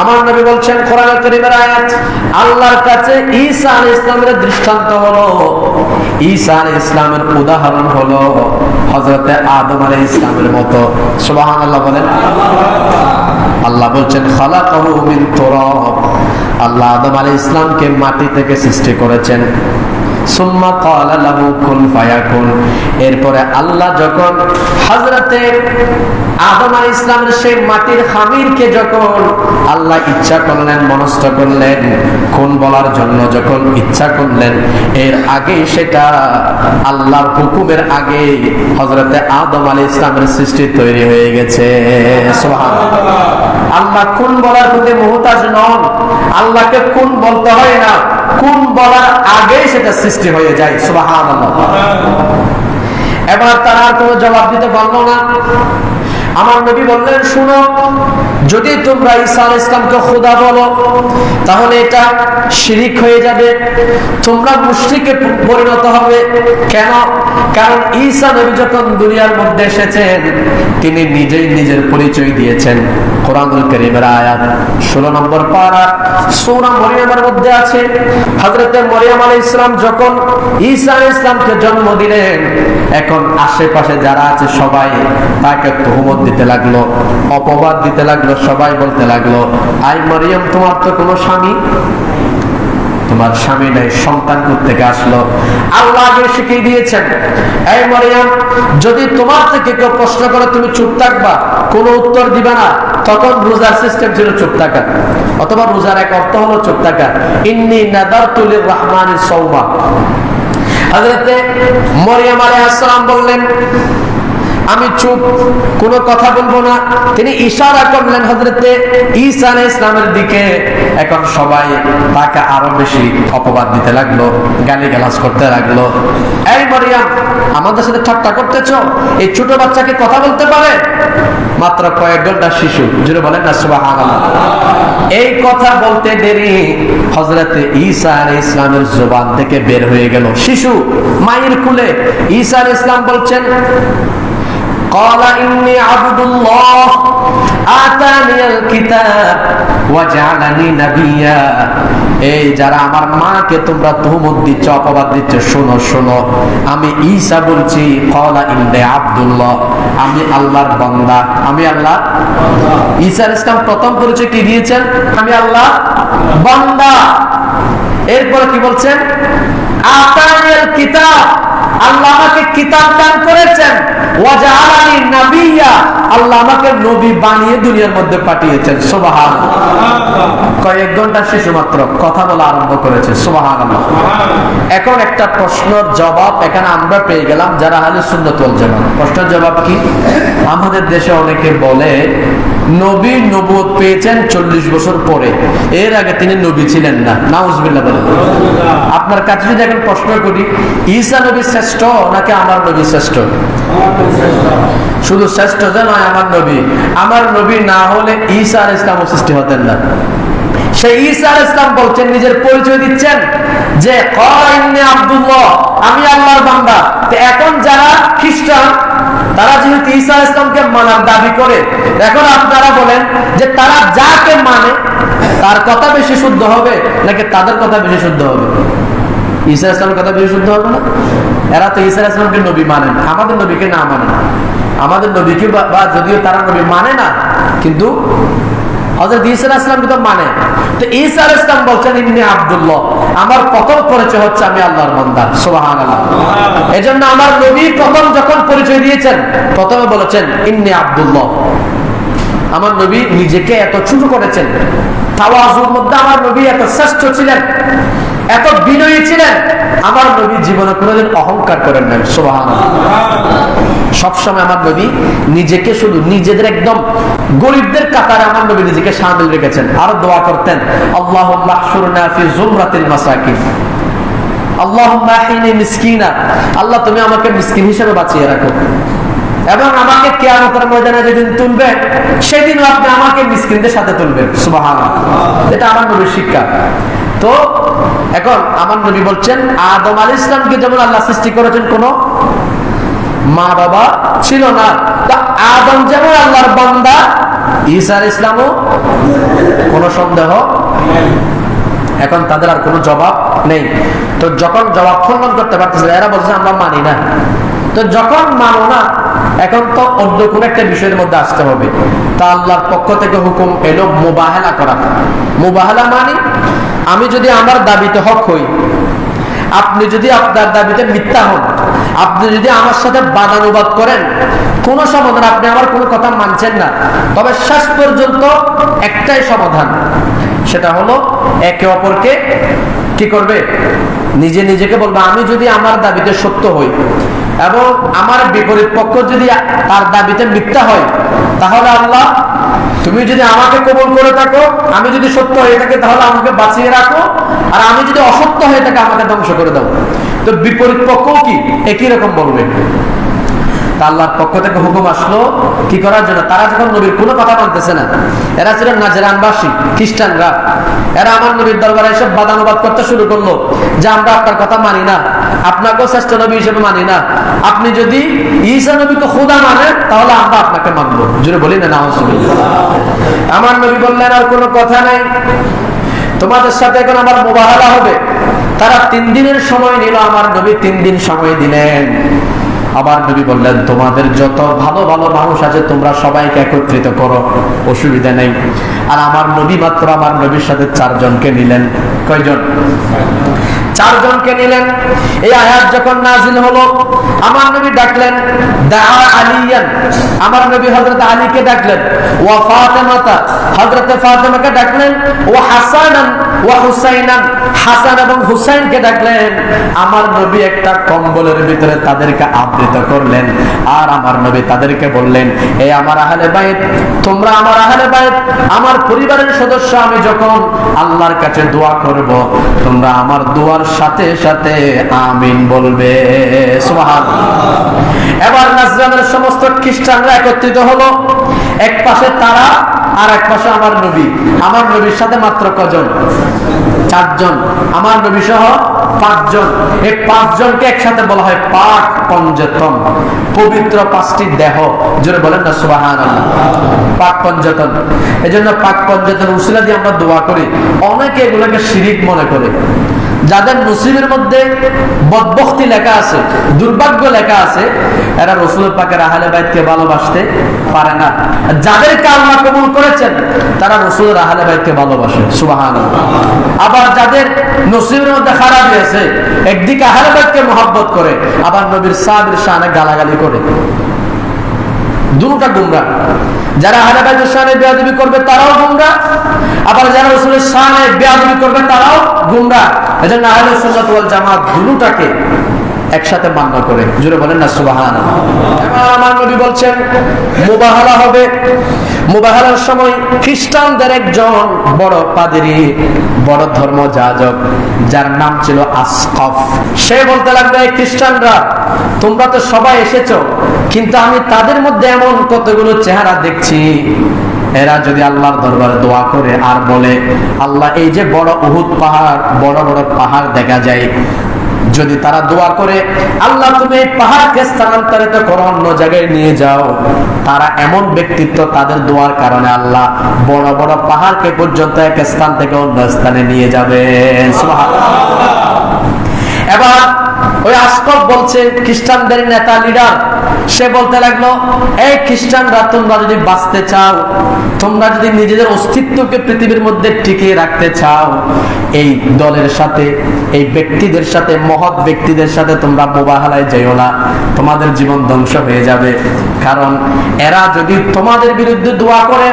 আমার নবী বলছেন কোরআন করিমের আয়াত, আল্লাহর কাছে ঈসা আলাইহিস ইসলামের দৃষ্টান্ত হলো। ঈসা আলাইহিস ইসলামের উদাহরণ হলো হযরতে আদম আলাইহিস ইসলামের মতো। সুবহানাল্লাহ বলেন। আল্লাহ বলছেন, খালাকাহু মিন তুরাব। আল্লাহ আদম আলাইহিস ইসলামকে মাটি থেকে সৃষ্টি করেছেন। এরপরে আল্লাহ যখন হযরতে আদম ইসলামের সেই মাটির খামিরকে যখন আল্লাহ ইচ্ছা করলেন, মনস্থ করলেন কোন বলার জন্য যখন ইচ্ছা করলেন, এর আগে সেটা আল্লাহর হুকুমের আগে হযরতে আদম আলাইহিস ইসলামের সৃষ্টি তৈরি হয়ে গেছে। আল্লাহ কোন বলার প্রতি মুহতাজ নন। আল্লাহকে কোন বলতে হয় না। কোন বলার আগে সেটা সৃষ্টি হয়ে যায়, সুবহানাল্লাহ। এবার তারা আর কোনো জবাব দিতে পারল না। আমার নবী বললেন, শুনো, যদি তোমরা ঈসা আলাইহিস ইসলামকে খোদা বলো, তাহলে এটা শিরিক হয়ে যাবে। তোমরা মুশরিকে পরিণত হবে। কেন? কারণ ঈসা নবী যখন দুনিয়ার মধ্যে এসেছেন, তিনি নিজেই নিজের পরিচয় দিয়েছেন। কোরআনুল কারীমের আয়াত। 16 নম্বর পারা, সূরা মরিয়মের মধ্যে আছে, হযরতে মরিয়ম আলাইহিস সালাম যখন এখন আশেপাশে যারা আছে সবাই দিতে লাগল, অপবাদ দিতে লাগল, সবাই বলতে লাগল আই মরিয়ম, তোমার তো কোনো স্বামী? তোমার স্বামী নাই, সন্তান থেকে আসলো। আল্লাহ আগে শিখিয়ে দিয়েছেন, এই মরিয়াম, যদি তোমার থেকে কেউ প্রশ্ন করে তুমি চুপ থাকবা, কোনো উত্তর দিবে না, তখন রোজার সিস্টেম ছিল চুপ থাকা। অথবা রোজার এক অর্থ হলো চুপ থাকা। ইন্নি নাদারতুলির রহমানের সৌমা হযরতে মরিয়াম আলাইহিস সালাম বললেন আমি চুপ, কোনো কথা বলব না। তিনি ইশারা করলেন হজরতে আলাইহিস ইসলামের দিকে। এখন সবাই তাকে আরও বেশি অপবাদ দিতে লাগল গালি গালাজ করতে লাগল। এই মরিয়াম, আমাদের সাথে ঠাট্টা করতেছ? এই ছোট বাচ্চাকে কথা বলতে পারে? মাত্র কয়েক ঘণ্টা শিশু জুড়ে বলেন না, সুবহানাল্লাহ। এই কথা বলতে দেরি হজরতে ঈসা আলাইহিস ইসলামের জবান থেকে বের হয়ে গেল। শিশু, মায়ের কুলে, ঈসা ইসলাম বলছেন قال إني عبد الله آتاني الكتاب وجعلني نبيا এই যারা আমার মাকে তোমরা তুহমত দিচ্ছ অপবাদ দিচ্ছ শোনো শোনো আমি ঈসা বলছি কলা ইন্দে আব্দুল্লাহ আমি আল্লাহর বান্দা আমি আল্লাহ ঈসা ইসলাম প্রথম পরিচয় কি দিয়েছেন আমি আল্লাহ বান্দা এরপরে কি বলছেন আতানিয়াল কিতাব আল্লাহ আমাকে কিতাব দান করেছেন। কয়েক ঘণ্টা মাত্র কথা বলা আরম্ভ এখন একটা জবাব এখানে আমরা পেয়ে গেলাম, যারা জবাব কি? আমাদের দেশে অনেকে বলে নবী নবুয়ত পেয়েছেন চল্লিশ বছর পরে। এর আগে তিনি নবী ছিলেন না। নাউজবিল্লাহ বলেন। আপনার কাছে যদি এখন প্রশ্ন করি, ঈসা নবী শ্রেষ্ঠ নাকি আমার নবী শ্রেষ্ঠ? শুধু শ্রেষ্ঠ যে নয়, আমার নবী। আমার নবী না হলে ঈসা ইসলাম সৃষ্টি হতেন না। সেই ঈসা ইসলাম বলছেন, নিজের পরিচয় দিচ্ছেন যে আব্দুল্লাহ, আমি আল্লাহর বান্দা। এখন যারা খ্রিস্টান তারা যেহেতু ঈসা ইসলামকে মানার দাবি করে, এখন আপনারা বলেন যে তারা যাকে মানে তার কথা বেশি শুদ্ধ হবে নাকি তাদের কথা বেশি শুদ্ধ হবে? ঈসা ইসলামের কথা বেশি শুদ্ধ হবে না? এরা তো ঈসা ইসলামকে নবী মানে না, আমাদের নবীকে না মানে না। আমাদের নবীকে বা যদিও তারা নবী মানে না, কিন্তু হজরত ইসা মানে। তো ইসা ইসলাম বলছেন ইমনি আবদুল্লাহ আমার প্রথম পরিচয় হচ্ছে আমি আল্লাহর বান্দা। সুবহানাল্লাহ। এজন্য আমার নবী প্রথম যখন পরিচয় দিয়েছেন প্রথমে বলেছেন ইমনি আবদুল্লাহ। আমার নবী নিজেকে এত ছোট করেছেন। তাওয়াজুর মধ্যে আমার নবী এত শ্রেষ্ঠ ছিলেন। এত বিনয়ী ছিলেন। আমার নবী জীবনে কোনোদিন অহংকার করেন নাই সোহান সবসময় আমার নবী নিজেকে শুধু নিজেদের একদম গরিবদের কাতারে আমার নবী নিজেকে সামিল রেখেছেন। আরও দোয়া করতেন আল্লাহ আল্লাহ মিসকিনা। আল্লাহ, তুমি আমাকে মিসকিন হিসেবে বাঁচিয়ে রাখো। এবং আমাকে কেয়ামতের ময়দানে যেদিন তুলবে সেদিন আপনি আমাকে মিসকিনদের সাথে তুলবেন। সুবাহান এটা আমার নবীর শিক্ষা। তো এখন আমার নবী বলছেন, আদম আল ইসলামকে যেমন আল্লাহ সৃষ্টি করেছেন, কোন মা বাবা ছিল না। তা আদম যেমন আল্লাহর বান্দা, ঈসা ইসলামও কোন সন্দেহ এখন তাদের আর কোনো জবাব নেই। তো যখন জবাব খণ্ডন করতে পারতেছে এরা বলছে, আমরা মানি না। তো যখন মানো না এখন তো অন্য কোন একটা বিষয়ের মধ্যে আসতে হবে। তা আল্লাহর পক্ষ থেকে হুকুম এলো মোবাহেলা করা। মোবাহেলা মানে আমি যদি আমার দাবিতে হক হই, আপনি যদি আপনার দাবিতে মিথ্যা হন, আপনি যদি আমার সাথে বাদানুবাদ করেন, কোন সমাধান আপনি আমার কোনো কথা মানছেন না। তবে শেষ পর্যন্ত একটাই সমাধান, সেটা হলো একে অপরকে কি করবে? নিজে নিজেকে বলব, আমি যদি আমার দাবিতে সত্য হই এবং আমার বিপরীত পক্ষ যদি তার দাবিতে মিথ্যা হয়, তাহলে আল্লাহ, তুমি যদি আমাকে কবল করে থাকো, আমি যদি সত্য হয়ে থাকি, তাহলে আমাকে বাঁচিয়ে রাখো, আর আমি যদি অসত্য হয়ে থাকি, আমাকে ধ্বংস করে দাও। তো বিপরীত পক্ষ কি? একই রকম বলবে। আল্লাহর পক্ষ থেকে হুকুম আসলো, কি করার জন্য? তারা যখন নবীর কোনো কথা মানতেছে না, এরা ছিলেন নাজেরানবাসী, খ্রিস্টানরা। এরা আমার নবীর দরবারে এসে বাদানুবাদ করতে শুরু করল, যে আমরা আপনার কথা মানি না, আপনাকেও শ্রেষ্ঠ নবী হিসেবে মানি না। আপনি যদি ঈসা নবীকে খুদা মানেন, তাহলে আমরা আপনাকে মানবো। জুড়ে বলি না আমার নবী বললেন, আর কোনো কথা নাই। তোমাদের সাথে এখন আমার মোবাহালা হবে। তারা তিন দিনের সময় নিল, আমার নবী তিন দিন সময় দিলেন। আবার নবী বললেন, তোমাদের যত ভালো ভালো মানুষ আছে, তোমরা সবাইকে একত্রিত করো। অসুবিধা নেই। আর আমার নবী মাত্র আমার নবীর সাথে চারজনকে নিলেন। কয়জন? চারজনকে নিলেন। এই আয়াত যখন নাজিল হলো, আমার নবী ডাকলেন আলিয়ান। আমার নবী হযরত আলীকে ডাকলেন, ওয়া ফাতেমাতা। হযরত ফাতেমাকে ডাকলেন ও হুসাইনান। হাসান এবং হুসাইনকে ডাকলেন। আমার নবী একটা কম্বলের ভিতরে তাদেরকে আবৃত করলেন আর আমার নবী তাদেরকে বললেন এই আমার আহলে বাইত, তোমরা আমার আহলে বাইত, আমার পরিবারের সদস্য আমি যখন আল্লাহর কাছে দোয়া করব, তোমরা আমার দোয়ার সাথে সাথে আমিন বলবে। সুবহান। এবার নাজরানের সমস্ত খ্রিস্টানরা একত্রিত হলো। এক পাশে তারা আর এক পাশে আমার নবী। আমার নবীর সাথে মাত্র কজন? চারজন। আমার নবী সহ পাঁচজন। এই পাঁচজনকে একসাথে বলা হয় পাক পঞ্জতন। পবিত্র পাঁচটি দেহ। জোরে বলেন না সুবাহান পাক পঞ্জতন। এই জন্য পাক পঞ্জতন উসিলা দিয়ে আমরা দোয়া করি। অনেকে এগুলোকে শিরিক মনে করে। যাদের নসিবের মধ্যে বদবক্তি লেখা আছে, দুর্ভাগ্য লেখা আছে, এরা রসুল পাকের আহলে বাইতকে ভালোবাসতে পারে না। যাদেরকে আল্লাহ কবুল করেছেন, তারা রসুলের আহলে বাইতকে ভালোবাসে। সুবাহান আবার যাদের নসিবের মধ্যে খারাপ হয়েছে একদিকে আহলে বাইতকে মহব্বত করে, আবার নবীর সাহাবের শানে গালাগালি করে। দুটা গুমরা। যারা আহলে বাইতের শানে বেয়াদবি করবে, তারাও গুমরা। আবার যারা রসুলের করবে, তারাও গুমরা। এজন্য জামাত দুটাকে একসাথে মান্য করে। জুড়ে বলেন না সুবাহান বলছেন, মুবাহালা হবে। মুবাহালার সময় খ্রিস্টানদের একজন বড় পাদিরি, বড় ধর্ম যাজক যার নাম ছিল আসকফ। সে বলতে লাগবে খ্রিস্টানরা, তোমরা তো সবাই এসেছ কিন্তু আমি তাদের মধ্যে এমন কতগুলো চেহারা দেখছি? এরা যদি আল্লাহর দরবারে দোয়া করে আর বলে, আল্লাহ, এই যে বড় উহুদ পাহাড়, বড় বড় পাহাড় দেখা যায়। যদি তারা দোয়া করে, আল্লাহ, তুমি এই পাহাড়কে স্থানান্তরিত করো, অন্য জায়গায় নিয়ে যাও। তারা এমন ব্যক্তিত্ব তাদের দোয়ার কারণে আল্লাহ বড় বড় পাহাড়কে পর্যন্ত এক স্থান থেকে অন্য স্থানে নিয়ে যাবে। এবার ওই আসকপ বলছে, খ্রিস্টানদের নেতা লিডার সে বলতে লাগল, এই খ্রিস্টানরা, তোমরা যদি বাঁচতে চাও, তোমরা যদি নিজেদের অস্তিত্বকে পৃথিবীর মধ্যে টিকিয়ে রাখতে চাও, এই দলের সাথে, এই ব্যক্তিদের সাথে, মহৎ ব্যক্তিদের সাথে তোমরা বোবাহালায় যেও না। তোমাদের জীবন ধ্বংস হয়ে যাবে। কারণ এরা যদি তোমাদের বিরুদ্ধে দোয়া করে,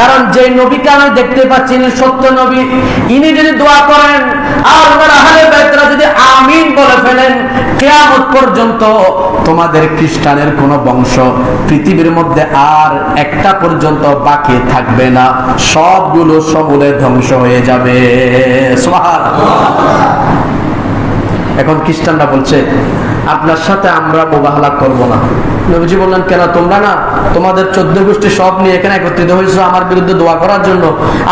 কারণ যে নবীকে আমি দেখতে পাচ্ছি ইনি সত্য নবী, ইনি যদি দোয়া করেন, আর যদি আমিন বলে ফেলেন, কেয়ামত পর্যন্ত তোমাদের খ্রিস্টানের কোন বংশ পৃথিবীর মধ্যে আর একটা পর্যন্ত বাকি থাকবে না। সবগুলো সমূলে ধ্বংস হয়ে যাবে। এখন খ্রিস্টানরা বলছে আপনার সাথে আমরা মোবাহলা করব না। নবীজি বললেন, কেন তোমরা না? তোমাদের চোদ্দ গোষ্ঠী সব নিয়ে এখানে একত্রিত হয়েছে আমার বিরুদ্ধে দোয়া করার জন্য।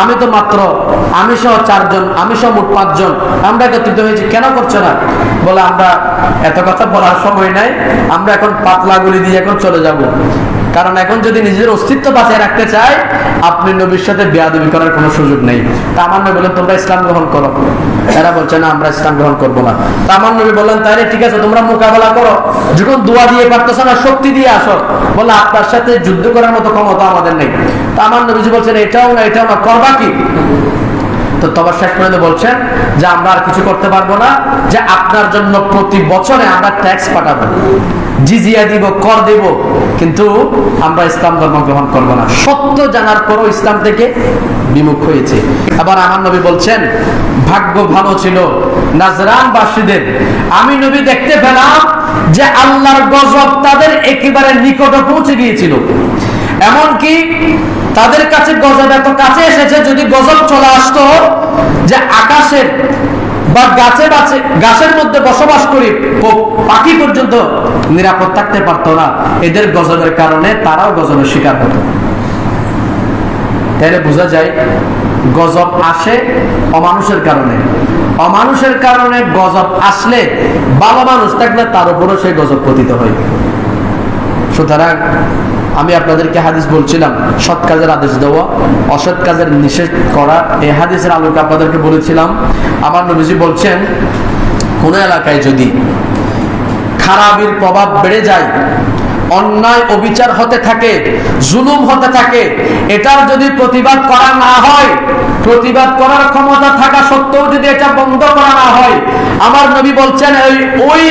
আমি তো মাত্র, আমি সহ চারজন, আমি সহ মোট পাঁচজন, আমরা একত্রিত হয়েছি, কেন করছ না? বলে, আমরা এত কথা বলার সময় নাই, আমরা এখন পাতলা গুলি দিয়ে এখন চলে যাব। কারণ এখন যদি নিজের অস্তিত্ব বাঁচিয়ে রাখতে চাই, আপনি নবীর সাথে বেয়াদবি করার কোনো সুযোগ নেই। তা আমার নবী বললেন, তোমরা ইসলাম গ্রহণ করো। এরা বলছে, না, আমরা ইসলাম গ্রহণ করব না। তা আমার নবী বললেন তাহলে ঠিক আছে, তোমরা মোকাবেলা করো। যখন দোয়া দিয়ে পারতেছো না, শক্তি দিয়ে আসো। বলে আপনার সাথে যুদ্ধ করার মতো ক্ষমতা আমাদের নেই। তামান আমার নবীজি বলছেন, এটাও না এটাও না, করবা কি? তো তবে শেষ পর্যন্ত বলছেন যে আমরা আর কিছু করতে পারব না, যে আপনার জন্য প্রতি বছরে আমরা ট্যাক্স পাঠাবো। জিজিয়া দিব, কর কিন্তু আমরা ইসলাম ধর্ম গ্রহণ করব না। সত্য জানার পরও ইসলাম থেকে বিমুখ হয়েছে। আবার আমার নবী বলছেন, ভাগ্য ভালো ছিল নাজরানবাসীদের। আমি নবী দেখতে পেলাম যে আল্লাহর গজব তাদের একেবারে নিকটে পৌঁছে গিয়েছিল। এমনকি তাদের কাছে গজব এত কাছে এসেছে, যদি গজব চলে আসতো যে আকাশের বা গাছে বাছে গাছের মধ্যে বসবাস করি পাখি পর্যন্ত নিরাপদ থাকতে পারতো না। এদের গজবের কারণে তারাও গজবের শিকার হতো। তাহলে বোঝা যায়, গজব আসে অমানুষের কারণে। অমানুষের কারণে গজব আসলে ভালো মানুষ থাকলে তার উপরও সেই গজব পতিত হয়। সুতরাং আমি আপনাদেরকে হাদিস বলছিলাম, সৎ কাজের আদেশ দেওয়া, অসৎ কাজের নিষেধ করা, এই হাদিসের আলোকে আপনাদেরকে বলেছিলাম। আমার নবীজি বলছেন, কোন এলাকায় যদি খারাপের প্রভাব বেড়ে যায়, অন্যায় অবিচার হতে থাকে, জুলুম হতে থাকে, এটার যদি প্রতিবাদ করা না হয়, প্রতিবাদ করার ক্ষমতা থাকা সত্ত্বেও যদি এটা বন্ধ করা না হয়, আমার নবী বলছেন, ওই ওই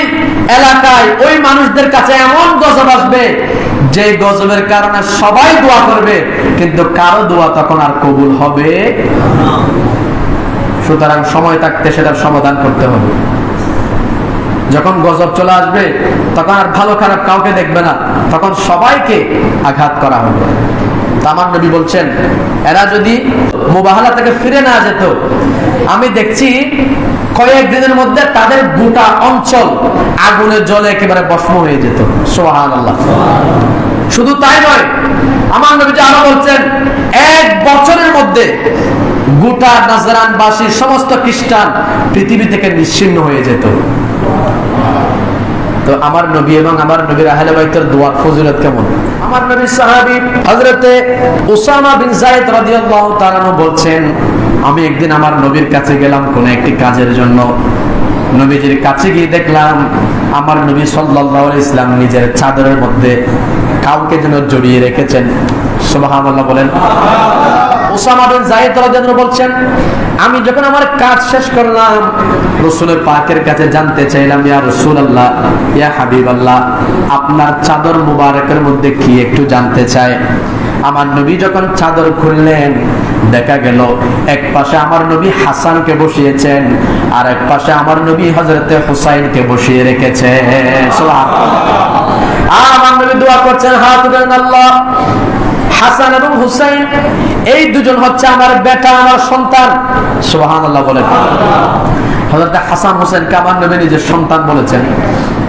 এলাকায়, ওই মানুষদের কাছে এমন গজব আসবে যে গজবের কারণে সবাই দোয়া করবে, কিন্তু কারও দোয়া তখন আর কবুল হবে সুতরাং সময় থাকতে সেটার সমাধান করতে হবে। যখন গজব চলে আসবে, তখন আর ভালো খারাপ কাউকে দেখবে না। তখন সবাইকে আঘাত করা হবে। তা আমার নবী বলছেন, এরা যদি মোবাহলা থেকে ফিরে না যেত, আমি দেখছি কয়েক দিনের মধ্যে তাদের গোটা অঞ্চল আগুনের জলে একেবারে ভস্ম হয়ে যেত। সোহান আল্লাহ শুধু তাই নয়, আমার নবী আরও বলছেন, এক বছরের মধ্যে গোটা নাজরানবাসী, সমস্ত খ্রিস্টান পৃথিবী থেকে নিশ্চিন্ন হয়ে যেত। তো আমার নবী এবং আমার নবীর আহলে বাইতের দোয়ার ফজিলত কেমন? আমার নবী সাহাবী হযরতে উসামা বিন যায়েদ রাদিয়াল্লাহু তাআলা বলছেন আমি একদিন আমার নবীর কাছে গেলাম কোন একটি কাজের জন্য। নবীজির কাছে গিয়ে দেখলাম, আমার নবী আলাইহি ইসলাম নিজের চাদরের মধ্যে কাউকে যেন জড়িয়ে রেখেছেন। সুবহানাল্লাহ বলেন। ওসামা বিন যায়েদ রাদিয়াল্লাহু বলছেন, আমি যখন আমার কাজ শেষ করলাম, রসুলের পাকের কাছে জানতে চাইলাম, ইয়া রাসূলুল্লাহ, ইয়া হাবিবাল্লাহ, আপনার চাদর মুবারকের মধ্যে কি একটু জানতে চাই? আমার নবী যখন চাদর খুললেন দেখা গেল, এক পাশে আমার নবী হাসানকে বসিয়েছেন, আর এক পাশে আমার নবী হযরতে হুসাইনকে বসিয়ে আর আমার নবী দোয়া করছেন, হাত আল্লাহ। হাসান এবং হুসাইন, এই দুজন হচ্ছে আমার বেটা, আমার সন্তান। সুবাহান আল্লাহ হযরত হাসান নবী নিজের সন্তান বলেছেন।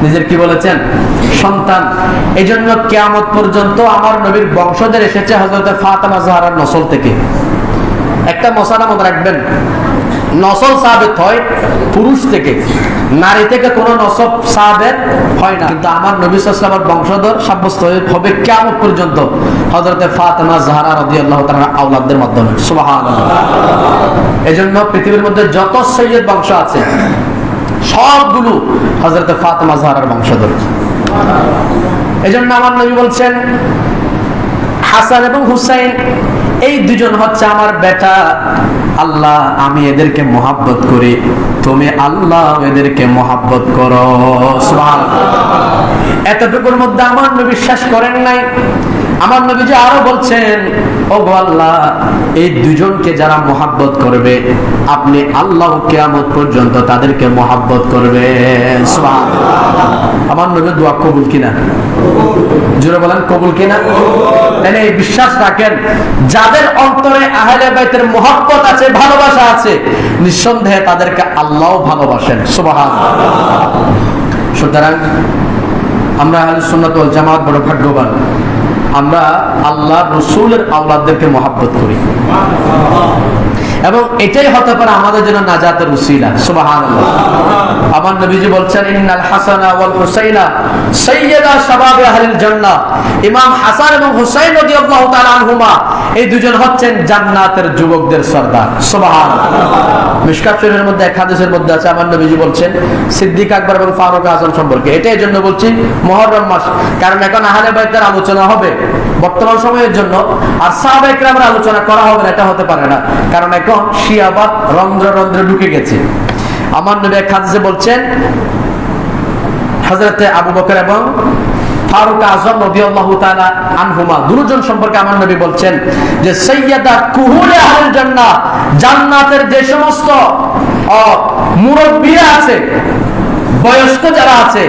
নিজের কি বলেছেন? সন্তান। এই জন্য কেয়ামত পর্যন্ত আমার নবীর বংশধর এসেছে হযরত ফাতেমা জাহরার নসল থেকে। একটা মশালা মনে রাখবেন, নসল সাবেত হয় পুরুষ থেকে। নারী থেকে কোন নসব সাবেত হয় না। কিন্তু আমার নবী সাল্লামের বংশধর সাব্যস্ত হবে কেমন পর্যন্ত। হজরতে ফাতেমা জাহারা রাদিয়াল্লাহু তাআলা আওলাদদের মাধ্যমে। সুবহানাল্লাহ। এজন্য পৃথিবীর মধ্যে যত সৈয়দ বংশ আছে, সবগুলো হজরতে ফাতেমা জাহারার বংশধর। এজন্য আমার নবী বলছেন, হাসান এবং হুসাইন এই দুজন হচ্ছে আমার বেটা। আল্লাহ, আমি এদেরকে মোহাব্বত করি। তুমি আল্লাহ, এদেরকে মোহাব্বত করো। এতটুকুর মধ্যে আমার বিশ্বাস করেন নাই। আমার নবী যে আরও বলছেন ও আল্লাহ, এই দুজনকে যারা মোহাব্বত করবে, আপনি আল্লাহ কেয়ামত পর্যন্ত তাদেরকে মোহাব্বত করবে আমার নবী দোয়া কবুল কিনা? জোরে বলেন, কবুল কিনা? তাহলে এই বিশ্বাস রাখেন, যাদের অন্তরে আহলে বাইতের মোহাব্বত আছে, ভালোবাসা আছে, নিঃসন্দেহে তাদেরকে আল্লাহ ভালোবাসেন। সুবহান সুতরাং আমরা আহলে সুন্নাত জামাত বড় ভাগ্যবান। আমরা আল্লাহ রসুলের আল্লাহদেরকে মহাব্বত করি। এবং এটাই হতে পারে আমাদের জন্য নাজাতের উসিলা, সুবহানাল্লাহ। আমার নবীজি বলছেন, ইন্নাল হাসানা ওয়াল হুসাইনা সাইয়্যিদা শাবাবে আহলিল জান্নাহ। ইমাম হাসান এবং হুসাইন রাদিয়াল্লাহু তাআলা আনহুমা, এই দুজন হচ্ছেন জান্নাতের যুবকদের সর্দার, সুবহানাল্লাহ। মিশকাত শরীফের মধ্যে এক হাদিসের মধ্যে আছে, আমার নবীজি বলছেন, সিদ্দিক আকবর এবং ফারুক আজম সম্পর্কে। এটাই জন্য বলছি মহররম মাস, কারণ এখন আহলে বাইতের আলোচনা হবে। বর্তমান সময়ের জন্য আর সাহাবা একরামের আলোচনা করা হবে না, এটা হতে পারে না। কারণ এখন শিয়াবাদ রন্ধ্র রন্ধ্রে ঢুকে গেছে। আমার নবী হাদিসে বলছেন, হযরতে আবু বকর এবং ফারুক আজম রাদিয়াল্লাহু তাআলা আনহুমা, দুজন সম্পর্কে আমার নবী বলছেন যে, সাইয়্যিদা কুহুলে আহলুল জান্নাহ, জান্নাতের যে সমস্ত মুরব্বিরা আছে, বয়স্ক যারা আছে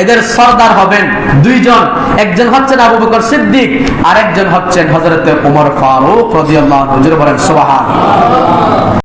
এদের সর্দার হবেন দুইজন। একজন হচ্ছেন আবু বকর সিদ্দিক আর একজন হচ্ছেন হজরত ওমর ফারুক রাদিয়াল্লাহু আনহু। বলেন, সুবহান।